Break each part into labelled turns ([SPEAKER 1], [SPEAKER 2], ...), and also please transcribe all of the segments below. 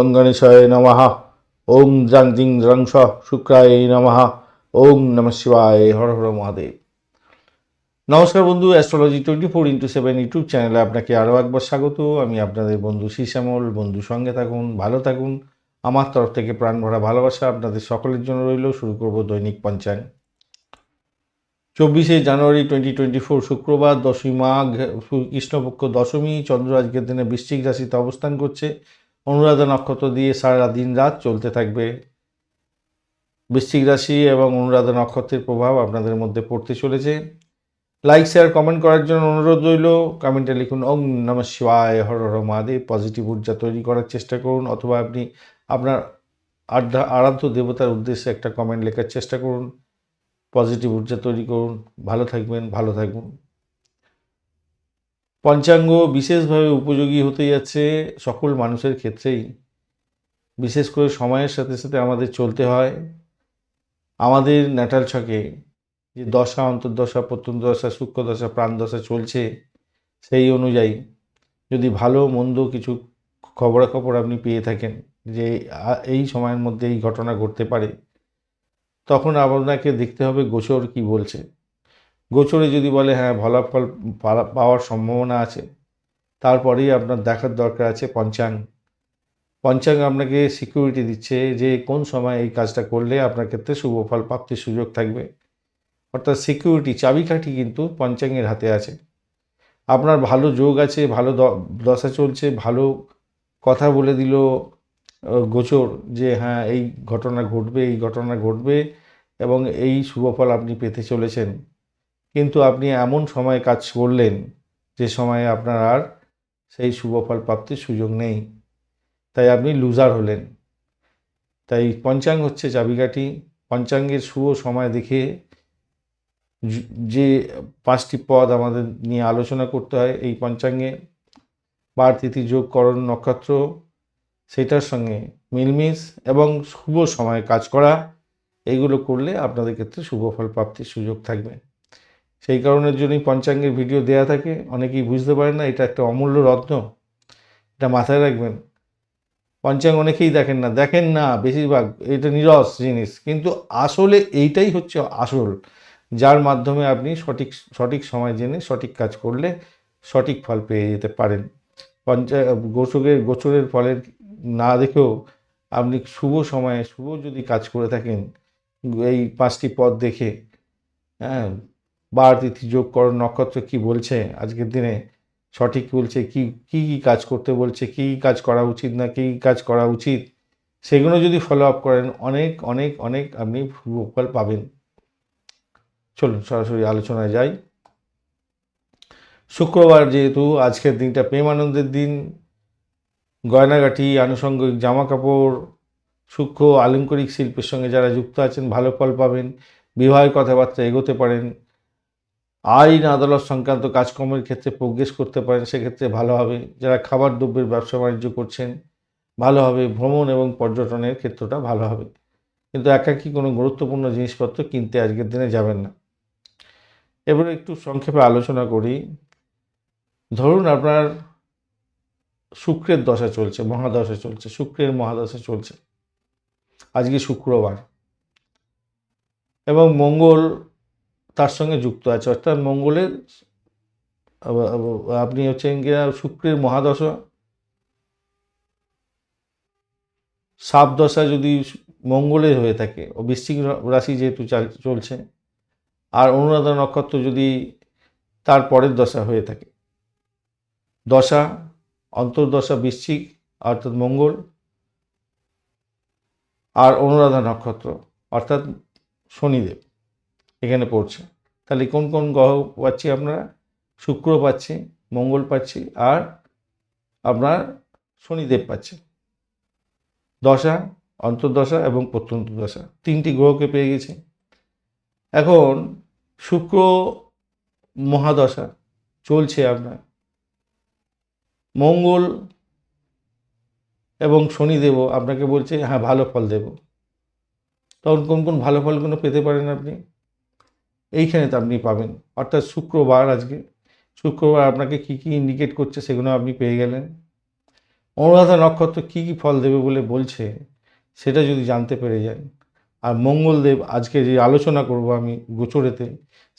[SPEAKER 1] গং গণেশায় নমঃ। ওং দ্রাং জিং দ্রাং শুক্রায় নমঃ। ওং নম শিবায় হর হর মহাদেব। নমস্কার বন্ধু astrology twenty four into seven YouTube চ্যানেলে আপনাকে আরও একবার স্বাগত। আমি আপনাদের বন্ধু শ্যামল বন্ধু সঙ্গে থাকুন, ভালো থাকুন। আমার তরফ থেকে প্রাণ ভরা ভালোবাসা আপনাদের সকলের জন্য রইল। শুরু করব দৈনিক পঞ্চাঙ্গ। চব্বিশে জানুয়ারি টোয়েন্টি টোয়েন্টি ফোর শুক্রবার দশই মাঘ, কৃষ্ণপক্ষ দশমী। চন্দ্র আজকের দিনে বৃশ্চিক রাশিতে অবস্থান করছে। অনুরাধা নক্ষত্র দিয়ে সারা দিন রাত চলতে থাকবে। বৃশ্চিক রাশি এবং অনুরাধা নক্ষত্রের প্রভাব আপনাদের মধ্যে পড়তে চলেছে। লাইক শেয়ার কমেন্ট করার জন্য অনুরোধ রইল। কমেন্টে লিখুন ওং নম শিবায়, হর হর মহাদেব। পজিটিভ ঊর্জা তৈরি করার চেষ্টা করুন অথবা আপনি আপনার আড্ডা আরাধ্য দেবতার উদ্দেশ্যে একটা কমেন্ট লেখার চেষ্টা করুন। পজিটিভ ঊর্জা তৈরি করুন। ভালো থাকবেন ভালো থাকবেন পঞ্চাঙ্গ বিশেষভাবে উপযোগী হতে যাচ্ছে সকল মানুষের ক্ষেত্রেই। বিশেষ করে সময়ের সাথে সাথে আমাদের চলতে হয়। আমাদের ন্যাটাল ছকে যে দশা, অন্তর্দশা প্রত্যন্ত দশা সূক্ষ্ম দশা প্রাণ দশা চলছে, সেই অনুযায়ী যদি ভালো, মন্দ কিছু খবরাখবর আপনি পেয়ে থাকেন যে এই সময়ের মধ্যে এই ঘটনা ঘটতে পারে, তখন আপনাকে দেখতে হবে গোচর কি বলছে। গোচরে যদি বলে হ্যাঁ ফলাফল পাওয়ার সম্ভাবনা আছে, তারপরেই আপনার দেখার দরকার আছে পঞ্চাঙ্গ পঞ্চাঙ্গ আপনাকে সিকিউরিটি দিচ্ছে যে কোন সময় এই কাজটা করলে আপনার ক্ষেত্রে শুভ ফল, প্রাপ্তির সুযোগ থাকবে। অর্থাৎ সিকিউরিটি চাবিকাঠি কিন্তু পঞ্চাঙ্গের হাতে আছে। আপনার ভালো যোগ আছে, ভালো দশা চলছে, ভালো কথা বলে দিল গোচর যে হ্যাঁ এই ঘটনা ঘটবে, এই ঘটনা ঘটবে এবং এই শুভফল আপনি পেতে চলেছেন। কিন্তু আপনি এমন সময় কাজ করলেন যে সময়ে আপনার আর সেই শুভফল প্রাপ্তির সুযোগ নেই। তাই আপনি লুজার হলেন। তাই পঞ্চাঙ্গ হচ্ছে চাবিকাঠি। পঞ্চাঙ্গের শুভ সময় দেখে যে পাঁচটি পদ আমাদের নিয়ে আলোচনা করতে হয়, এই পঞ্চাঙ্গে বার তিথি যোগ করণ, নক্ষত্র, সেটার সঙ্গে মিলমিশ এবং শুভ সময়ে কাজ করা, এগুলো করলে আপনাদের ক্ষেত্রে শুভ ফল প্রাপ্তির সুযোগ থাকবে। সেই কারণের জন্যই পঞ্চাঙ্গের ভিডিও দেয়া থাকে। অনেকেই বুঝতে পারেন না, এটা একটা অমূল্য রত্ন। এটা মাথায় রাখবেন। পঞ্চাঙ্গ অনেকেই দেখেন না। দেখেন না, বেশিরভাগ। এটা নিরস জিনিস। কিন্তু আসলে এইটাই হচ্ছে আসল, যার মাধ্যমে আপনি সঠিক সঠিক সময় জেনে সঠিক কাজ করলে সঠিক ফল পেয়ে যেতে পারেন। পঞ্চা গোচরের গোচরের ফলের না দেখেও আপনি শুভ সময়ে, শুভ যদি কাজ করে থাকেন, এই পাঁচটি পদ দেখে হ্যাঁ বার তিথি যোগ করো নক্ষত্র কি বলছে? আজকের দিনে সঠিক বলছে? কি কি কি কাজ করতে বলছে? কি কি কাজ করা উচিত না? কি কাজ করা উচিত? সেগুলো যদি ফলো আপ করেন, অনেক অনেক অনেক আপনি ফল পাবেন। চলুন সরাসরি আলোচনায় যাই। শুক্রবার যেহেতু আজকের দিনটা প্রেম আনন্দের দিন, গয়নাগাটি, আনুষঙ্গিক জামা কাপড়, সূক্ষ্ম আলংকরিক শিল্পের সঙ্গে যারা যুক্ত আছেন, ভালো ফল পাবেন, বিবাহের কথাবার্তা এগোতে পারেন। আইন আদালত সংক্রান্ত কাজকর্মের ক্ষেত্রে প্রোগ্রেস করতে পারেন, সেক্ষেত্রে ভালো হবে। যারা খাবার দ্রব্যের ব্যবসা বাণিজ্য করছেন, ভালো হবে। ভ্রমণ এবং পর্যটনের ক্ষেত্রটা ভালো হবে। কিন্তু একাকি কোনো গুরুত্বপূর্ণ জিনিসপত্র কিনতে আজকের দিনে যাবেন না। এবারে একটু সংক্ষেপে আলোচনা করি। ধরুন আপনার শুক্রের দশা চলছে, মহাদশা চলছে, শুক্রের মহাদশা চলছে। আজকে শুক্রবার এবং মঙ্গল তার সঙ্গে যুক্ত আছে। অর্থাৎ মঙ্গলের, আপনি হচ্ছেন গিয়া শুক্রের মহাদশা। সাপ দশা যদি মঙ্গলের হয়ে থাকে, ও বৃশ্চিক রাশি যেহেতু চাল- চলছে, আর অনুরাধা নক্ষত্র যদি তার পরের দশা হয়ে থাকে। দশা, অন্তর্দশা বৃশ্চিক, অর্থাৎ মঙ্গল, আর অনুরাধা নক্ষত্র, অর্থাৎ শনিদেব। এখানে পড়ছে। তাহলে কোন কোন গ্রহ পাচ্ছি আপনারা শুক্র পাচ্ছি, মঙ্গল পাচ্ছি, আর আপনার শনিদেব পাচ্ছে। দশা, অন্তর্দশা এবং প্রত্যন্ত দশা তিনটি গ্রহকে পেয়ে গেছি। এখন শুক্র মহাদশা চলছে আপনার। মঙ্গল এবং শনি দেব আপনাকে বলছে হ্যাঁ ভালো ফল দেব। তখন কোন কোন ভালো ফলগুলো পেতে পারেন আপনি? এইখানে তো আপনি পাবেন। অর্থাৎ শুক্রবার আজকে। শুক্রবার আপনাকে কি কি ইন্ডিকেট করছে সেগুলো আপনি পেয়ে গেলেন। অনুরাধা নক্ষত্র কী কী ফল দেবে বলে বলছে, সেটা যদি জানতে পেরে যান। আর মঙ্গলদেব, আজকে যে আলোচনা করব আমি গোচরেতে,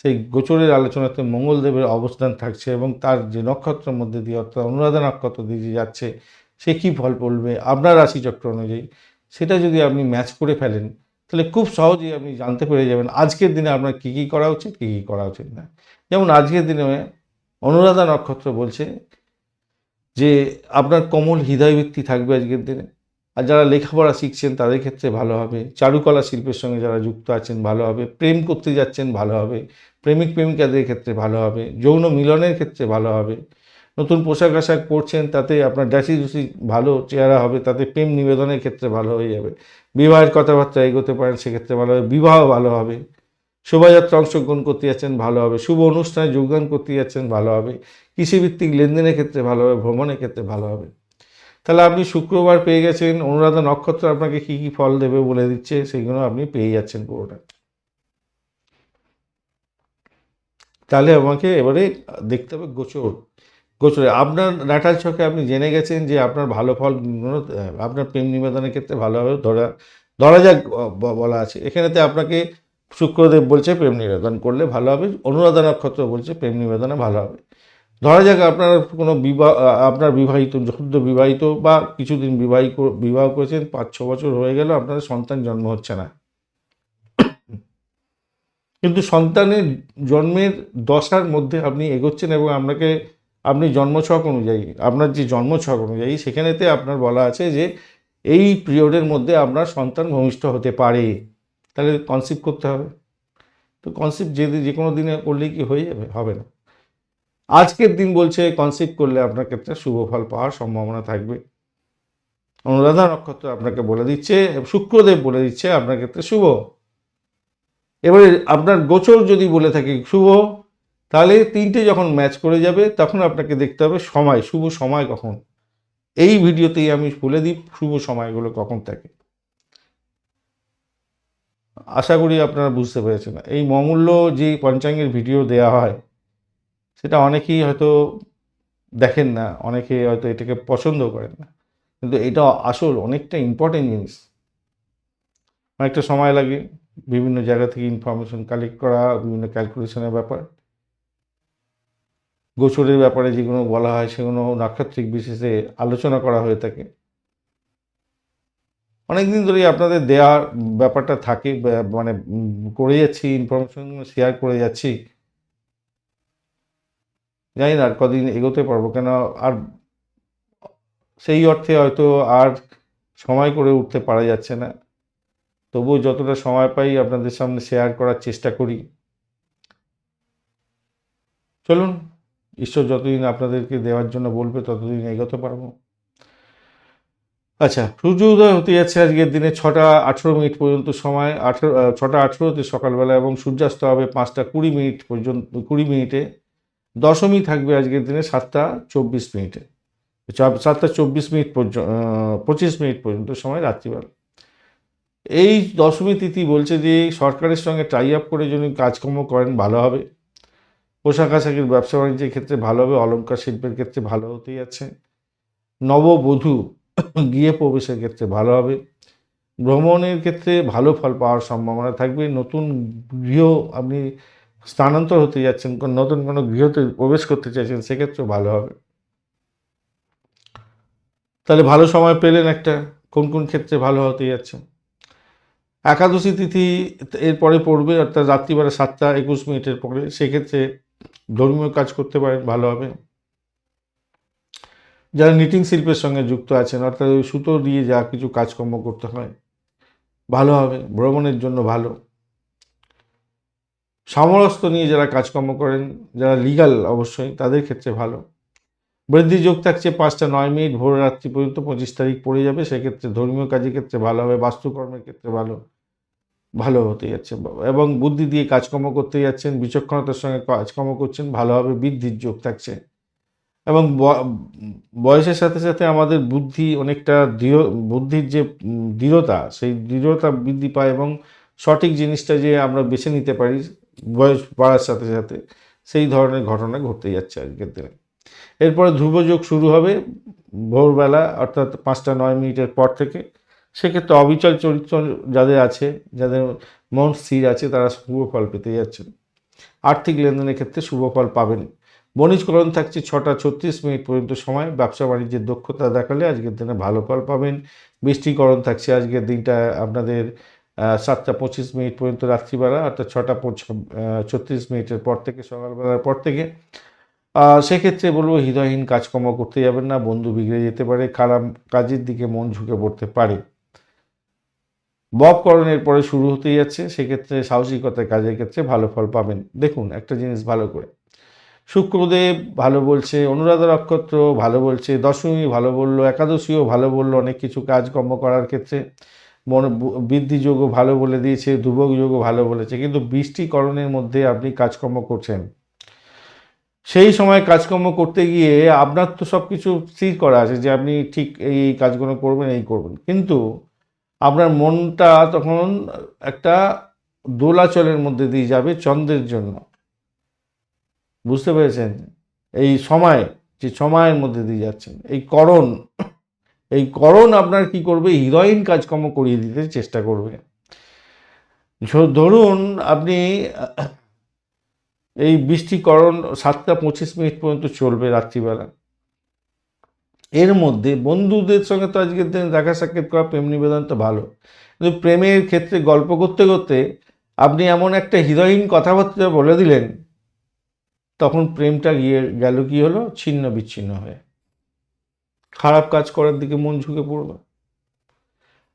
[SPEAKER 1] সেই গোচরের আলোচনাতে মঙ্গলদেবের অবস্থান থাকছে এবং তার যে নক্ষত্রের মধ্যে দিয়ে, অর্থাৎ অনুরাধা নক্ষত্র দিয়ে যে যাচ্ছে, সে কী ফল পড়বে আপনার রাশিচক্র অনুযায়ী। সেটা যদি আপনি ম্যাচ করে ফেলেন তাহলে খুব সহজেই আপনি জানতে পেরে যাবেন আজকের দিনে আপনার কী কী করা উচিত, কী কী করা উচিত না। যেমন আজকের দিনে অনুরাধা নক্ষত্র বলছে যে আপনার কোমল হৃদয়বৃত্তি থাকবে আজকের দিনে। আর যারা লেখাপড়া শিখছেন তাদের ক্ষেত্রে ভালো হবে। চারুকলা শিল্পের সঙ্গে যারা যুক্ত আছেন ভালো হবে। প্রেম করতে যাচ্ছেন ভালো হবে। প্রেমিক প্রেমিকাদের ক্ষেত্রে ভালো হবে। যৌন মিলনের ক্ষেত্রে ভালো হবে। নতুন পোশাক আশাক পরছেন, তাতে আপনার ড্যাসি ডুসি ভালো চেহারা হবে, তাতে প্রেম নিবেদনের ক্ষেত্রে ভালো হয়ে যাবে। বিবাহের কথাবার্তা এগোতে পারেন, সেক্ষেত্রে ভালো হবে। বিবাহ ভালো হবে। শোভাযাত্রা অংশগ্রহণ করতে যাচ্ছেন, ভালো হবে। শুভ অনুষ্ঠানে যোগদান করতে যাচ্ছেন, ভালো হবে। কৃষিভিত্তিক লেনদেনের ক্ষেত্রে ভালো হবে, ভ্রমণের ক্ষেত্রে ভালো হবে। তাহলে আপনি শুক্রবার পেয়ে গেছেন, অনুরাধা নক্ষত্র আপনাকে কি কি ফল দেবে বলে দিচ্ছে, সেগুলো আপনি পেয়ে যাচ্ছেন পুরোটা। তাহলে আমাকে এবারে দেখতে হবে গোচর। গোচরে আপনার নাটাল ছকে আপনি জেনে গেছেন যে আপনার ভালো ফল আপনার প্রেম নিবেদনের ক্ষেত্রে ভালো হবে ধরা ধরা যাক বলা আছে। এখানেতে আপনাকে শুক্রদেব বলছে প্রেম নিবেদন করলে ভালো হবে, অনুরাধা নক্ষত্র বলছে প্রেম নিবেদনে ভালো হবে। ধরা যাক আপনার কোনো বিবাহ আপনার বিবাহিত সদ্য বিবাহিত বা কিছুদিন বিবাহিত বিবাহ করেছেন, পাঁচ ছ বছর হয়ে গেল, আপনার সন্তান জন্ম হচ্ছে না। কিন্তু সন্তানের জন্মের দশার মধ্যে আপনি এগোচ্ছেন এবং আপনাকে আপনি জন্মছক অনুযায়ী, আপনার যে জন্মছক অনুযায়ী, সেখানেতে আপনার বলা আছে যে এই পিরিয়ডের মধ্যে আপনার সন্তান ভূমিষ্ঠ হতে পারে। তাহলে কনসিভ করতে হবে। তো কনসিভ যে যে কোনো দিনে করলেই কি হয়ে যাবে? হবে না। আজকের দিন বলছে কনসিভ করলে আপনার ক্ষেত্রে শুভ ফল পাওয়ার সম্ভাবনা থাকবে। অনুরাধা নক্ষত্র আপনাকে বলে দিচ্ছে, শুক্রদেব বলে দিচ্ছে, আপনার ক্ষেত্রে শুভ। এবারে আপনার গোচর যদি বলে থাকে, শুভ তাহলে তিনটে যখন ম্যাচ করে যাবে, তখন আপনাকে দেখতে হবে সময়, শুভ সময় কখন। এই ভিডিওতেই আমি বলে দিই, শুভ সময়গুলো কখন থাকে। আশা করি আপনারা বুঝতে পেরেছেন। এই মমূল্য যে পঞ্চাঙ্গের ভিডিও দেওয়া হয়, সেটা অনেকেই হয়তো দেখেন না, অনেকে হয়তো এটাকে পছন্দ করেন না। কিন্তু এটা আসল, অনেকটা ইম্পর্টেন্ট জিনিস। অনেকটা সময় লাগে, বিভিন্ন জায়গা থেকে ইনফরমেশন কালেক্ট করা, বিভিন্ন ক্যালকুলেশনের ব্যাপার। গোচরের ব্যাপারে যেগুলো বলা হয়, সেগুলো নাক্ষত্রিক বিশেষে আলোচনা করা হয়ে থাকে। অনেকদিন ধরেই আপনাদের দেওয়ার ব্যাপারটা থাকে মানে করে যাচ্ছি ইনফরমেশনগুলো শেয়ার করে যাচ্ছি। জানি না আর কদিন এগোতে পারব, কেন আর সেই অর্থে হয়তো আর সময় করে উঠতে পারা যাচ্ছে না। তবুও যতটা সময় পাই আপনাদের সামনে শেয়ার করার চেষ্টা করি। চলুন ঈশ্বর যতদিন আপনাদেরকে দেওয়ার জন্য বলবে, ততদিন এগোতে পারব। আচ্ছা সূর্য উদয় হতে যাচ্ছে আজকের দিনে ছটা আঠেরো মিনিট পর্যন্ত সময়, আঠেরো ছটা আঠেরোতে সকালবেলা এবং সূর্যাস্ত হবে পাঁচটা কুড়ি মিনিট পর্যন্ত, কুড়ি মিনিটে। দশমী থাকবে আজকের দিনে সাতটা চব্বিশ মিনিটে। সাতটা চব্বিশ মিনিট পর্যন্ত পঁচিশ মিনিট পর্যন্ত সময় রাত্রিবেলা। এই দশমী তিথি বলছে যে সরকারের সঙ্গে টাই আপ করে যদি কাজকর্ম করেন, ভালো হবে। পোশাক আশাকের ব্যবসা বাণিজ্যের ক্ষেত্রে ভালো হবে অলঙ্কার শিল্পের ক্ষেত্রে ভালো হতেই আছে। নববধূ গিয়ে প্রবেশের ক্ষেত্রে ভালো হবে। ভ্রমণের ক্ষেত্রে ভালো ফল পাওয়ার সম্ভাবনা থাকবে। নতুন গৃহ আপনি স্থানান্তর হতে যাচ্ছেন নতুন কোনো গৃহতে প্রবেশ করতে চাইছেন, সেক্ষেত্রেও ভালো হবে। তাহলে ভালো সময় পেলেন একটা, কোন কোন ক্ষেত্রে ভালো হতে যাচ্ছে? একাদশী তিথি এরপরে পড়বে, অর্থাৎ রাত্রিবেলা সাতটা একুশ মিনিটের পরে, সেক্ষেত্রে ধর্মীয় কাজ করতে পারেন, ভালো হবে। যারা নিটিং শিল্পের সঙ্গে যুক্ত আছেন, অর্থাৎ ওই সুতো দিয়ে যা কিছু কাজকর্ম করতে হয়, ভালো হবে, ভ্রমণের জন্য ভালো। সমরস্ত নিয়ে যারা কাজকর্ম করেন, যারা লিগাল অবশ্যই, তাদের ক্ষেত্রে ভালো। বৃদ্ধি যোগ থাকছে পাঁচটা নয় মিনিট ভোর রাত্রি পর্যন্ত পঁচিশ তারিখ পড়ে যাবে, সেক্ষেত্রে ধর্মীয় কাজের ক্ষেত্রে ভালো হবে, বাস্তুকর্মের ক্ষেত্রে ভালো। ভালো হতে যাচ্ছে। এবং বুদ্ধি দিয়ে কাজকর্ম করতে যাচ্ছেন, বিচক্ষণতার সঙ্গে কাজকর্ম করছেন, ভালোভাবে বৃদ্ধির যোগ থাকছে। এবং বয়সের সাথে সাথে আমাদের বুদ্ধি অনেকটা দৃঢ়, বুদ্ধির যে দৃঢ়তা, সেই দৃঢ়তা বৃদ্ধি পায় এবং সঠিক জিনিসটা যে আমরা বেছে নিতে পারি, বয়স বাড়ার সাথে সাথে সেই ধরনের ঘটনা ঘটতে যাচ্ছে আজকের দিনে। এরপরে ধ্রুবযোগ শুরু হবে ভোরবেলা, অর্থাৎ পাঁচটা নয় মিনিটের পর থেকে। সেক্ষেত্রে অবিচল চরিত্র যাদের আছে, যাদের মন স্থির আছে, তারা শুভ ফল পেতে যাচ্ছেন। আর্থিক লেনদেনের ক্ষেত্রে শুভ ফল পাবেন বণিজকরণ থাকছে ছটা ছত্রিশ মিনিট পর্যন্ত সময়। ব্যবসা বাণিজ্যের দক্ষতা দেখালে আজকের দিনে ভালো ফল পাবেন। বৃষ্টিকরণ থাকছে আজকের দিনটা, আপনাদের সাতটা পঁচিশ মিনিট পর্যন্ত রাত্রিবেলা, অর্থাৎ ছটা ছত্রিশ মিনিটের পর থেকে, সকালবেলার পর থেকে। সেক্ষেত্রে বলব হৃদয়হীন কাজকর্ম করতে যাবেন না, বন্ধু বিগড়ে যেতে পারে, খারাপ কাজের দিকে মন ঝুঁকে পড়তে পারে। ববকরণের পরে শুরু হতে যাচ্ছে, সেক্ষেত্রে সাহসিকতার কাজের ক্ষেত্রে ভালো ফল পাবেন। দেখুন, একটা জিনিস ভালো করে। শুক্রদেব ভালো বলছে, অনুরাধা নক্ষত্র ভালো বলছে, দশমী ভালো বলল, একাদশীও ভালো বলল, অনেক কিছু কাজকর্ম করার ক্ষেত্রে। মন বৃদ্ধি যোগও ভালো বলে দিয়েছে যোগও ভালো বলেছে, কিন্তু বৃষ্টিকরণের মধ্যে আপনি কাজকর্ম করছেন। সেই সময় কাজকর্ম করতে গিয়ে আপনার তো সব কিছু স্থির করা আছে যে আপনি ঠিক এই কাজগুলো করবেন, এই করবেন। কিন্তু আপনার মনটা তখন একটা দোলাচলের মধ্যে দিয়ে যাবে চন্দ্রের জন্য। বুঝতে পেরেছেন? এই সময়, যে সময়ের মধ্যে দিয়ে যাচ্ছেন, এই করণ এই করণ আপনার কি করবে? হিরোইন কাজকর্ম করিয়ে দিতে চেষ্টা করবে। ধরুন আপনি, এই বৃষ্টিকরণ সাতটা পঁচিশ মিনিট পর্যন্ত চলবে রাত্রিবেলা। এর মধ্যে বন্ধুদের সঙ্গে তো আজকের দিনে দেখা সাক্ষাৎ করা, প্রেম নিবেদন তো ভালো। কিন্তু প্রেমের ক্ষেত্রে গল্প করতে করতে আপনি এমন একটা হিরোইন কথাবার্তা বলে দিলেন, তখন প্রেমটা গিয়ে গেল কি হলো? ছিন্ন বিচ্ছিন্ন হয়ে। খারাপ কাজ করার দিকে মন ঝুঁকে পড়বে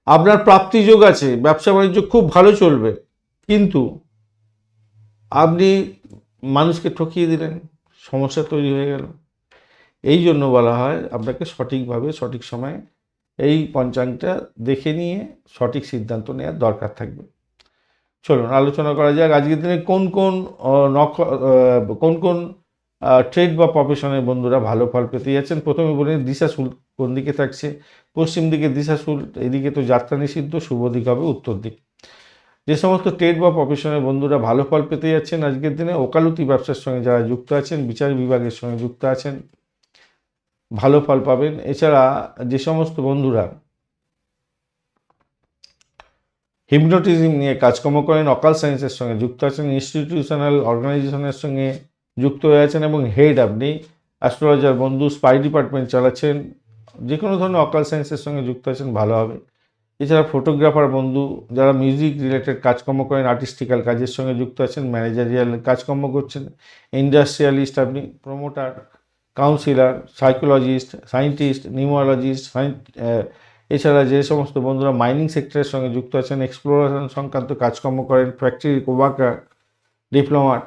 [SPEAKER 1] আপনার প্রাপ্তি যোগ আছে, ব্যবসা বাণিজ্য খুব ভালো চলবে, কিন্তু আপনি মানুষকে ঠকিয়ে দিলেন, সমস্যা তৈরি হয়ে গেল। এই জন্য বলা হয় আপনাকে সঠিকভাবে, সঠিক সময়ে এই পঞ্চাঙ্গটা দেখে নিয়ে সঠিক সিদ্ধান্ত নেওয়ার দরকার থাকবে। চলুন, আলোচনা করা যাক আজকের দিনে কোন কোন নক্ষ কোন কোন ট্রেড বা প্রফেশনের বন্ধুরা ভালো ফল পেতে যাচ্ছেন? প্রথমে বলি দিশাশুল কোন দিকে থাকছে? পশ্চিম দিকে দিশাশুল এদিকে তো যাত্রা নিষিদ্ধ, শুভ দিক হবে উত্তর দিক। যে সমস্ত ট্রেড বা প্রফেশনের বন্ধুরা ভালো ফল পেতে যাচ্ছেন আজকের দিনে, ওকালতি ব্যবসার সঙ্গে যারা যুক্ত আছেন, বিচার বিভাগের সঙ্গে যুক্ত আছেন ভালো ফল পাবেন। এছাড়া যে সমস্ত বন্ধুরা হিপনোটিজম নিয়ে কাজকর্ম করেন অকাল সায়েন্সের সঙ্গে যুক্ত আছেন ইনস্টিটিউশনাল অর্গানাইজেশনের সঙ্গে যুক্ত হয়ে আছেন এবং হেড আপনি অ্যাস্ট্রোলজার বন্ধু স্পাই ডিপার্টমেন্ট চালাচ্ছেন যে কোনো ধরনের অকাল সায়েন্সের সঙ্গে যুক্ত আছেন, ভালো হবে। এছাড়া ফটোগ্রাফার বন্ধু, যারা মিউজিক রিলেটেড কাজকর্ম করেন আর্টিস্টিক্যাল কাজের সঙ্গে যুক্ত আছেন ম্যানেজারিয়াল কাজকর্ম করছেন ইন্ডাস্ট্রিয়ালিস্ট আপনি promoter counsellor psychologist scientist pneumologist এছাড়া যে সমস্ত বন্ধুরা মাইনিং সেক্টরের সঙ্গে যুক্ত আছেন এক্সপ্লোরেশন সংক্রান্ত কাজকর্ম করেন ফ্যাক্টরি ওয়ার্কার ডিপ্লোমাট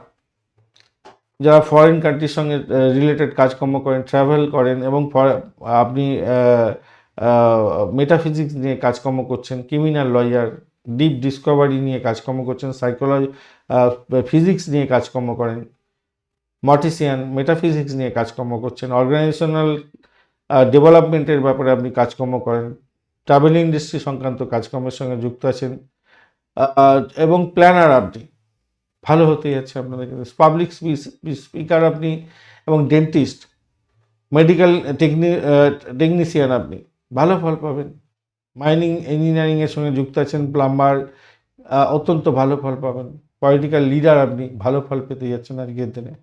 [SPEAKER 1] যারা ফরেন কান্ট্রির সঙ্গে রিলেটেড কাজকর্ম করেন ট্রাভেল করেন এবং ফরে- আপনি মেটাফিজিক্স নিয়ে কাজকর্ম করছেন ক্রিমিনাল লয়ার ডিপ ডিসকভারি নিয়ে কাজকর্ম করছেন সাইকোলজি ফিজিক্স নিয়ে কাজকর্ম করেন মটিসিয়ান মেটাফিজিক্স নিয়ে কাজকর্ম করছেন অর্গানাইজেশনাল ডেভেলপমেন্টের ব্যাপারে আপনি কাজকর্ম করেন ট্রাভেল ইন্ডাস্ট্রি সংক্রান্ত কাজকর্মের সঙ্গে যুক্ত আছেন এবং প্ল্যানার আপনি। ভালো হতে যাচ্ছে আপনাদের পাবলিক স্পিকার আপনি এবং ডেন্টিস্ট মেডিকেল টেকনি টেকনিশিয়ান আপনি। ভালো ফল পাবেন। মাইনিং ইঞ্জিনিয়ারিংয়ের সঙ্গে যুক্ত আছেন প্লাম্বার অত্যন্ত ভালো ফল পাবেন। পলিটিক্যাল লিডার আপনি, ভালো ফল পেতে যাচ্ছেন আজকের দিনে।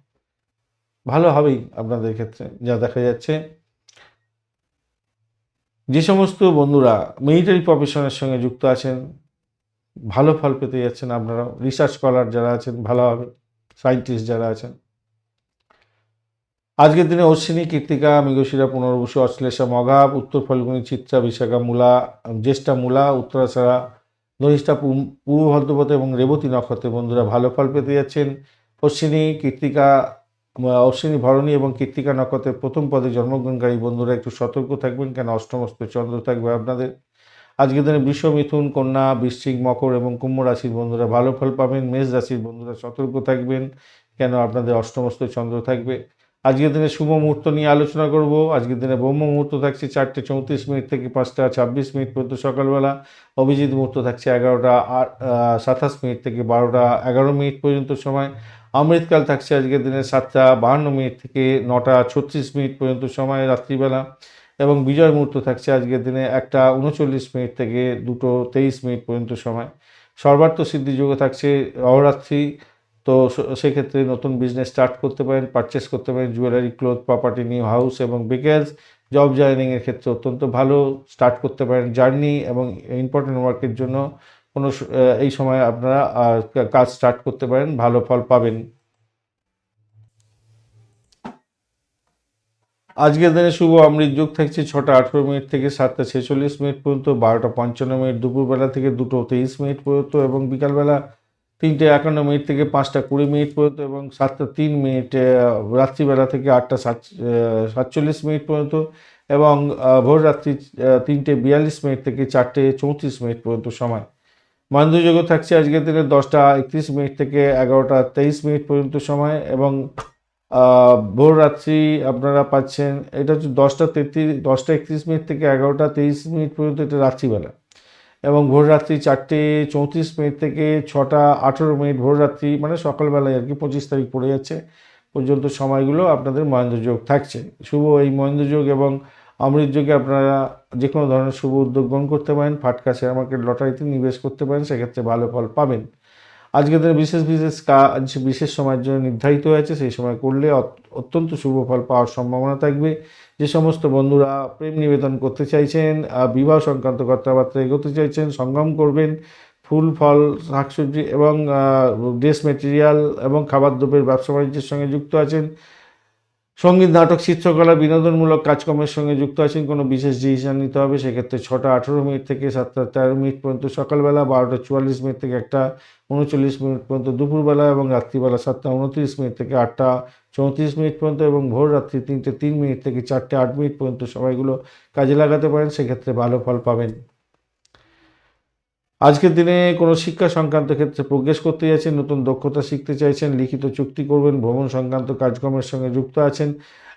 [SPEAKER 1] ভালো হবেই আপনাদের ক্ষেত্রে, যা দেখা যাচ্ছে। যে সমস্ত বন্ধুরা মিলিটারি প্রফেশনের সঙ্গে যুক্ত আছেন, ভালো ফল পেতে যাচ্ছেন আপনারা। রিসার্চ স্কলার যারা আছেন, ভালো হবে। সায়েন্টিস্ট যারা আছেন। আজকের দিনে অশ্বিনী, কীর্তিকা, মৃগশিরা, পুনর্বসু, অশ্লেষা মঘা উত্তর ফলগুনি, চিত্রা, বিশাখা, মূলা, জ্যেষ্ঠা মূলা, উত্তরাছাড়া ধনিষ্ঠা পূর্ব ভদ্রপথ এবং রেবতী নক্ষত্রের বন্ধুরা ভালো ফল পেতে যাচ্ছেন। অশ্বিনী, কীর্তিকা অশ্বিনী ভরণী এবং কীর্তিকা নক্ষত্রের প্রথম পদে জন্মগ্রহণকারী বন্ধুরা একটু সতর্ক থাকবেন, কেন অষ্টমস্ত চন্দ্র থাকবে আপনাদের। আজকের দিনে বৃষ মিথুন, কন্যা, বৃশ্চিক, মকর এবং কুম্ভ রাশির বন্ধুরা ভালো ফল পাবেন, মেষ রাশির বন্ধুরা সতর্ক থাকবেন, কেন আপনাদের অষ্টমস্ত চন্দ্র থাকবে। আজকের দিনে শুভ মুহূর্ত নিয়ে আলোচনা করব। আজকের দিনে ব্রহ্ম মুহূর্ত থাকছে চারটে চৌত্রিশ মিনিট থেকে পাঁচটা ছাব্বিশ মিনিট পর্যন্ত সকালবেলা। অভিজিৎ মুহূর্ত থাকছে এগারোটা আট সাতাশ মিনিট থেকে বারোটা এগারো মিনিট পর্যন্ত সময়। অমৃতকাল থাকছে আজকের দিনে সাতটা বাহান্ন মিনিট থেকে নটা ছত্রিশ মিনিট পর্যন্ত সময় রাত্রিবেলা এবং বিজয় মুহূর্ত থাকছে আজকের দিনে একটা উনচল্লিশ মিনিট থেকে দুটো তেইশ মিনিট পর্যন্ত সময়। সর্বার্থ সিদ্ধি যোগে থাকছে অহরাত্রি, তো সেক্ষেত্রে নতুন বিজনেস স্টার্ট করতে পারেন পারচেস করতে পারেন jewellery cloth property new house এবং বিকেলস জব জয়েনিংয়ের ক্ষেত্রে অত্যন্ত ভালো স্টার্ট করতে পারেন। জার্নি এবং ইম্পর্টেন্ট ওয়ার্কের জন্য কোনো এই সময় আপনারা কাজ স্টার্ট করতে পারেন, ভালো ফল পাবেন। আজকের দিনে শুভ অমৃত যোগ থাকছে ছটা আঠেরো মিনিট থেকে সাতটা ছেচল্লিশ মিনিট পর্যন্ত, বারোটা পঞ্চান্ন মিনিট, দুপুরবেলা থেকে দুটো তেইশ মিনিট পর্যন্ত এবং বিকালবেলা তিনটে একান্ন মিনিট থেকে পাঁচটা কুড়ি মিনিট পর্যন্ত এবং সাতটা তিন মিনিট রাত্রিবেলা থেকে আটটা সাত সাতচল্লিশ মিনিট পর্যন্ত এবং ভোর রাত্রি তিনটে বিয়াল্লিশ মিনিট থেকে চারটে চৌত্রিশ মিনিট পর্যন্ত সময়। মহেন্দ্রযোগও থাকছে আজকের দিনে দশটা একত্রিশ মিনিট থেকে এগারোটা তেইশ মিনিট পর্যন্ত সময় এবং ভোর রাত্রি আপনারা পাচ্ছেন, এটা হচ্ছে দশটা তেত্রিশ, দশটা একত্রিশ মিনিট থেকে এগারোটা তেইশ মিনিট পর্যন্ত এটা রাত্রিবেলা। এবং ভোর রাত্রি চারটে চৌত্রিশ মিনিট থেকে ছটা আঠেরো মিনিট ভোর রাত্রি মানে সকালবেলায় আর কি পঁচিশ তারিখ পড়ে যাচ্ছে পর্যন্ত সময়গুলো আপনাদের মহেন্দ্রযোগ থাকছে। শুভ এই মহেন্দ্রযোগ এবং অমৃত যোগে আপনারা যে কোনো ধরনের শুভ উদ্যোগ গ্রহণ করতে পারেন, ফাটকা শেয়ার মার্কেট লটারিতে নিবেশ করতে পারেন, সেক্ষেত্রে ভালো ফল পাবেন। আজকের দিনে বিশেষ বিশেষ কাজ, বিশেষ সময়ের জন্য নির্ধারিত হয়েছে, সেই সময় করলে অত- অত্যন্ত শুভ ফল পাওয়ার সম্ভাবনা থাকবে। যে সমস্ত বন্ধুরা প্রেম নিবেদন করতে চাইছেন বিবাহ সংক্রান্ত কথাবার্তা এগোতে চাইছেন, সঙ্গম করবেন, ফুল, ফল, শাকসবজি এবং ড্রেস মেটেরিয়াল এবং খাবার দ্রব্যের ব্যবসা বাণিজ্যের সঙ্গে যুক্ত আছেন সংগীত, নাটক, চিত্রকলা, বিনোদনমূলক কাজকর্মের সঙ্গে যুক্ত আছেন, কোনো বিশেষ ডিসিশন নিতে হবে? সেক্ষেত্রে ছটা আঠেরো মিনিট থেকে সাতটা তেরো মিনিট পর্যন্ত সকালবেলা, বারোটা চুয়াল্লিশ মিনিট থেকে একটা উনচল্লিশ মিনিট পর্যন্ত দুপুরবেলা এবং রাত্রিবেলা সাতটা উনত্রিশ মিনিট থেকে আটটা চৌত্রিশ মিনিট পর্যন্ত এবং ভোর রাত্রি তিনটে তিন মিনিট থেকে চারটে আট মিনিট পর্যন্ত সবাইগুলো কাজে লাগাতে পারেন। সেক্ষেত্রে ভালো ফল পাবেন। আজকের দিনে কোনো শিক্ষা সংক্রান্ত ক্ষেত্রে প্রোগ্রেস করতে যাচ্ছেন নতুন দক্ষতা শিখতে চাইছেন, লিখিত চুক্তি করবেন, ভ্রমণ সংক্রান্ত কাজকর্মের সঙ্গে যুক্ত আছেন,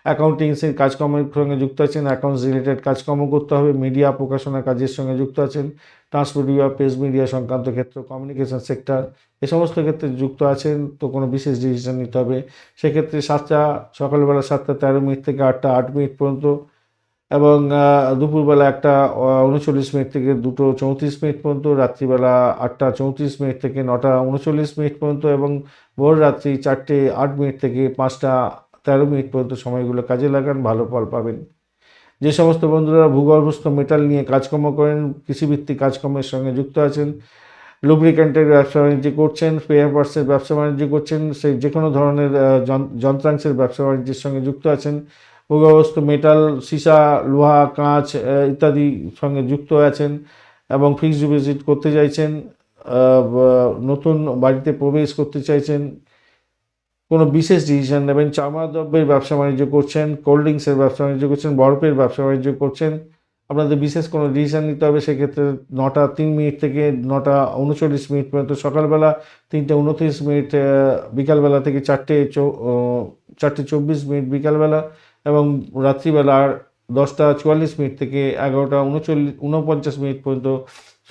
[SPEAKER 1] অ্যাকাউন্টিংসের কাজকর্মের সঙ্গে যুক্ত আছেন, অ্যাকাউন্টস রিলেটেড কাজকর্ম করতে হবে, মিডিয়া প্রকাশনা কাজের সঙ্গে যুক্ত আছেন, ট্রান্সপোর্ট বিভাগ, প্রেস মিডিয়া সংক্রান্ত ক্ষেত্র, কমিউনিকেশন সেক্টর, এ সমস্ত ক্ষেত্রে যুক্ত আছেন তো কোনো বিশেষ ডিসিশন নিতে হবে। সেক্ষেত্রে সাতটা, সকালবেলা সাতটা তেরো মিনিট থেকে আটটা আট মিনিট পর্যন্ত এবং দুপুরবেলা একটা উনচল্লিশ মিনিট থেকে দুটো চৌত্রিশ মিনিট পর্যন্ত, রাত্রিবেলা আটটা চৌত্রিশ মিনিট থেকে নটা উনচল্লিশ মিনিট পর্যন্ত এবং ভোর রাত্রি চারটে আট মিনিট থেকে পাঁচটা তেরো মিনিট পর্যন্ত সময়গুলো কাজে লাগান, ভালো ফল পাবেন। যে সমস্ত বন্ধুরা ভূগর্ভস্থ মেটাল নিয়ে কাজকর্ম করেন, কৃষিভিত্তিক কাজকর্মের সঙ্গে যুক্ত আছেন লুব্রিক্যান্টের ব্যবসা বাণিজ্য করছেন স্পেয়ার পার্টসের ব্যবসা বাণিজ্য করছেন সেই যে কোনো ধরনের যন্ত্রাংশের ব্যবসা বাণিজ্যের সঙ্গে যুক্ত আছেন ভূগর্ভস্থ মেটাল সীসা, লোহা, কাঁচ ইত্যাদি সঙ্গে যুক্ত আছেন এবং ফিক্সড ডিপোজিট করতে চাইছেন নতুন বাড়িতে প্রবেশ করতে চাইছেন। কোনো বিশেষ ডিসিশন নেবেন, চামড়া দ্রব্যের ব্যবসা বাণিজ্য করছেন কোল্ড ড্রিঙ্কসের ব্যবসা বাণিজ্য করছেন, বরফের ব্যবসা বাণিজ্য করছেন। আপনাদের বিশেষ কোনো ডিসিশন নিতে হবে, সেক্ষেত্রে নটা তিন মিনিট থেকে নটা উনচল্লিশ মিনিট পর্যন্ত সকালবেলা তিনটে উনত্রিশ মিনিট বিকালবেলা থেকে চারটে চারটে চব্বিশ মিনিট বিকালবেলা এবং রাত্রিবেলার দশটা চুয়াল্লিশ মিনিট থেকে এগারোটা উনচল্লিশ, উনপঞ্চাশ মিনিট পর্যন্ত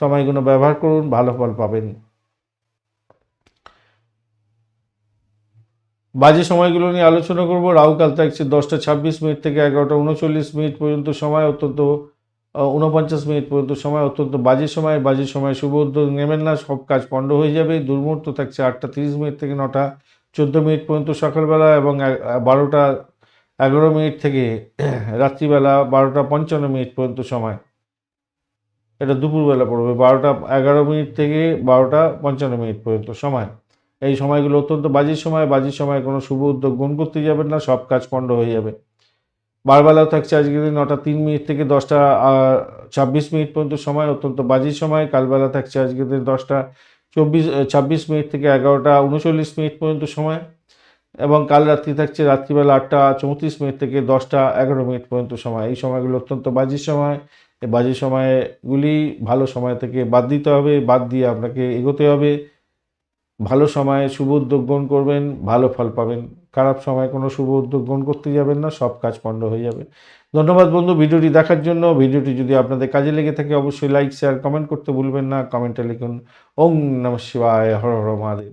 [SPEAKER 1] সময়গুলো ব্যবহার করুন, ভালো ফল পাবেন। বাজে সময়গুলো নিয়ে আলোচনা করব। রাহুকাল থাকছে দশটা ছাব্বিশ মিনিট থেকে এগারোটা উনচল্লিশ মিনিট পর্যন্ত সময় অত্যন্ত উনপঞ্চাশ মিনিট পর্যন্ত সময় অত্যন্ত বাজে সময়। বাজে সময় শুভ উদ্যোগ নেবেন না, সব কাজ পণ্ড হয়ে যাবে। দুর্মুহূর্ত থাকছে আটটা তিরিশ মিনিট থেকে নটা চোদ্দ মিনিট পর্যন্ত সকালবেলা এবং বারোটা এগারো মিনিট থেকে রাত্রিবেলা বারোটা পঞ্চান্ন মিনিট পর্যন্ত সময়। এটা দুপুরবেলা পড়বে, বারোটা, এগারো মিনিট থেকে বারোটা পঞ্চান্ন মিনিট পর্যন্ত সময়। এই সময়গুলো অত্যন্ত বাজির সময় বাজির সময় কোনো শুভ উদ্যোগ গ্রহণ করতে যাবেন না, সব কাজ পণ্ড হয়ে যাবে। বারবেলাও থাকছে আজকের দিন নটা তিন মিনিট থেকে দশটা ছাব্বিশ মিনিট পর্যন্ত সময়, অত্যন্ত বাজির সময়। কালবেলা থাকছে আজকের দিন দশটা, চব্বিশ, ছাব্বিশ মিনিট থেকে এগারোটা উনচল্লিশ মিনিট পর্যন্ত সময়। এবং কাল রাত্রি থাকছে রাত্রিবেলা আটটা চৌত্রিশ মিনিট থেকে দশটা এগারো মিনিট পর্যন্ত সময়। এই সময়গুলো অত্যন্ত বাজির সময়। এই বাজির সময়গুলি ভালো সময় থেকে বাদ দিতে হবে, বাদ দিয়ে আপনাকে এগোতে হবে। ভালো সময়ে শুভ উদ্যোগ গ্রহণ করবেন, ভালো ফল পাবেন। খারাপ সময় কোনো শুভ উদ্যোগ গ্রহণ করতে যাবেন না, সব কাজ পণ্ড হয়ে যাবে। ধন্যবাদ বন্ধু ভিডিওটি দেখার জন্য। ভিডিওটি যদি আপনাদের কাজে লেগে থাকে অবশ্যই লাইক, শেয়ার, কমেন্ট করতে ভুলবেন না। কমেন্টে লিখুন, ওং নম শিবায়, হর হর মহাদেব।